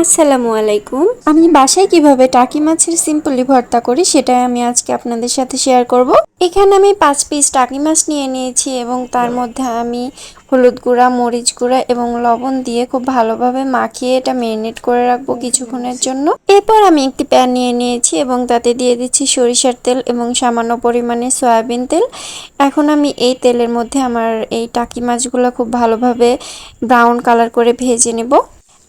আসসালামু আলাইকুম। আমি বাসায় কীভাবে টাকি মাছের সিম্পলি ভর্তা করি সেটাই আমি আজকে আপনাদের সাথে শেয়ার করব। এখানে আমি পাঁচ পিস টাকি মাছ নিয়ে নিয়েছি এবং তার মধ্যে আমি হলুদ গুঁড়া, মরিচ গুঁড়া এবং লবণ দিয়ে খুব ভালোভাবে মাখিয়ে এটা ম্যারিনেট করে রাখব কিছুক্ষণের জন্য। এরপর আমি একটি প্যান নিয়ে নিয়েছি এবং তাতে দিয়ে দিচ্ছি সরিষার তেল এবং সামান্য পরিমাণে সয়াবিন তেল। এখন আমি এই তেলের মধ্যে আমার এই টাকি মাছগুলো খুব ভালোভাবে ব্রাউন কালার করে ভেজে নেব।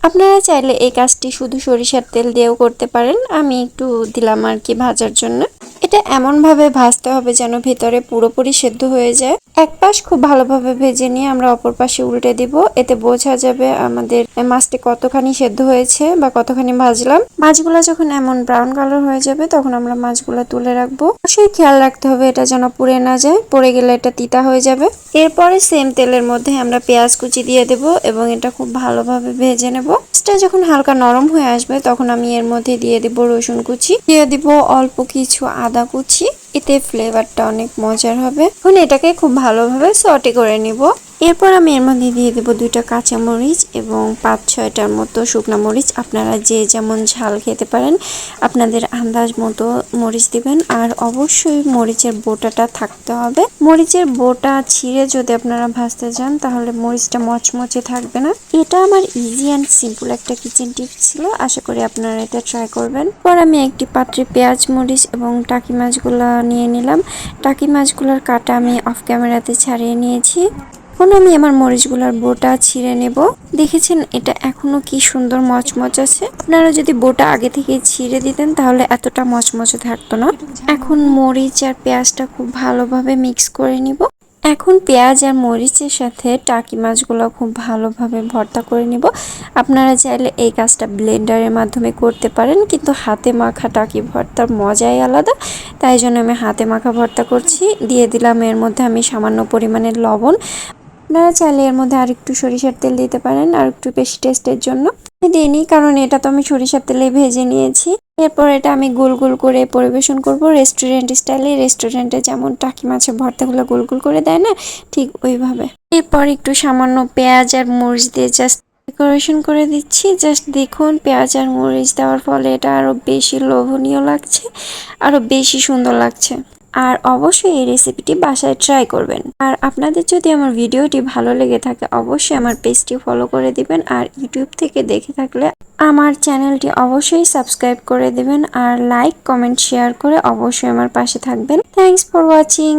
আপনারা চাইলে এই কাজটি শুধু সরিষার তেল দিয়েও করতে পারেন। আমি একটু দিলাম আর কি ভাজার জন্য। এটা এমনভাবে ভাজতে হবে যেন ভেতরে পুরোপুরি সেদ্ধ হয়ে যায়। এক পাশ খুব ভালোভাবে ভেজে নিয়ে আমরা অপর পাশে উল্টে দিব। এতে বোঝা যাবে আমাদের মাছটি কতখানি সেদ্ধ হয়েছে বা কতখানি ভাজলাম। মাছগুলো যখন এমন ব্রাউন কালার হয়ে যাবে, তখন আমরা মাছগুলো তুলে রাখব। অবশ্যই খেয়াল রাখতে হবে এটা যেন পুড়ে না যায়। পড়ে গেলে এটা তিতা হয়ে যাবে। এরপরে সেম তেলের মধ্যে আমরা পেঁয়াজ কুচি দিয়ে দেব এবং এটা খুব ভালোভাবে ভেজে নেব। মাছটা যখন হালকা নরম হয়ে আসবে, তখন আমি এর মধ্যে দিয়ে দিব রসুন কুচি, দিয়ে দিব অল্প কিছু আদা কুচি এতে ফ্লেভারটা অনেক মজার হবে। এখন এটাকে খুব ভালোভাবে সটে করে নিব। এরপর আমি এর মধ্যে দিয়ে দেবো দুইটা কাঁচা মরিচ এবং পাঁচ ছয়টার মতো শুকনা মরিচ। আপনারা যে যেমন ঝাল খেতে পারেন, আপনাদের আন্দাজ মতো মরিচ দিবেন। আর অবশ্যই মরিচের বোটাটা থাকতে হবে। মরিচের বোটা ছিঁড়ে যদি আপনারা ভাজতে যান, তাহলে মরিচটা মচমচে থাকবে না। এটা আমার ইজি অ্যান্ড সিম্পল একটা কিচেন টিপস ছিল। আশা করি আপনারা এটা ট্রাই করবেন। পর আমি একটি পাত্রে পেঁয়াজ, মরিচ এবং টাকি মাছগুলো নিয়ে নিলাম। টাকি মাছগুলোর কাটা আমি অফ ক্যামেরাতে ছাড়িয়ে নিয়েছি। এখন আমি আমার মরিচগুলোর বোটা ছিঁড়ে নেব। দেখেছেন, এটা এখনও কি সুন্দর মচমচ আছে। আপনারা যদি বোটা আগে থেকে ছিঁড়ে দিতেন, তাহলে এতটা মচমচে থাকতো না। এখন মরিচ আর পেঁয়াজটা খুব ভালোভাবে মিক্স করে নিব। এখন পেঁয়াজ আর মরিচের সাথে টাকি মাছগুলো খুব ভালোভাবে ভর্তা করে নিব। আপনারা চাইলে এই কাজটা ব্লেন্ডারের মাধ্যমে করতে পারেন, কিন্তু হাতে মাখা টাকি ভর্তার মজাই আলাদা। তাই জন্য আমি হাতে মাখা ভর্তা করছি। দিয়ে দিলাম এর মধ্যে আমি সামান্য পরিমাণের লবণ। আপনারা চাইলে এর মধ্যে আর একটু সরিষার তেল দিতে পারেন, আর একটু বেশি টেস্টের জন্য। দিইনি, কারণ এটা তো আমি সরিষার তেলে ভেজে নিয়েছি। এরপর এটা আমি গোল গোল করে পরিবেশন করব রেস্টুরেন্ট স্টাইলে রেস্টুরেন্টে যেমন টাকি মাছের ভর্তাগুলো গোল গোল করে দেয় না, ঠিক ওইভাবে। এরপর একটু সামান্য পেঁয়াজ আর মরিচ দিয়ে জাস্ট ডেকোরেশন করে দিচ্ছি। জাস্ট দেখুন, পেঁয়াজ আর মরিচ দেওয়ার ফলে এটা আরও বেশি লোভনীয় লাগছে, আরও বেশি সুন্দর লাগছে। আর অবশ্যই এই রেসিপিটি বাসায় ট্রাই করবেন। আর আপনাদের যদি আমার ভিডিওটি ভালো লেগে থাকে, অবশ্যই আমার পেজটি ফলো করে দিবেন আর ইউটিউব থেকে দেখে থাকলে আমার চ্যানেলটি অবশ্যই সাবস্ক্রাইব করে দিবেন। আর লাইক কমেন্ট শেয়ার করে অবশ্যই আমার পাশে থাকবেন। Thanks for watching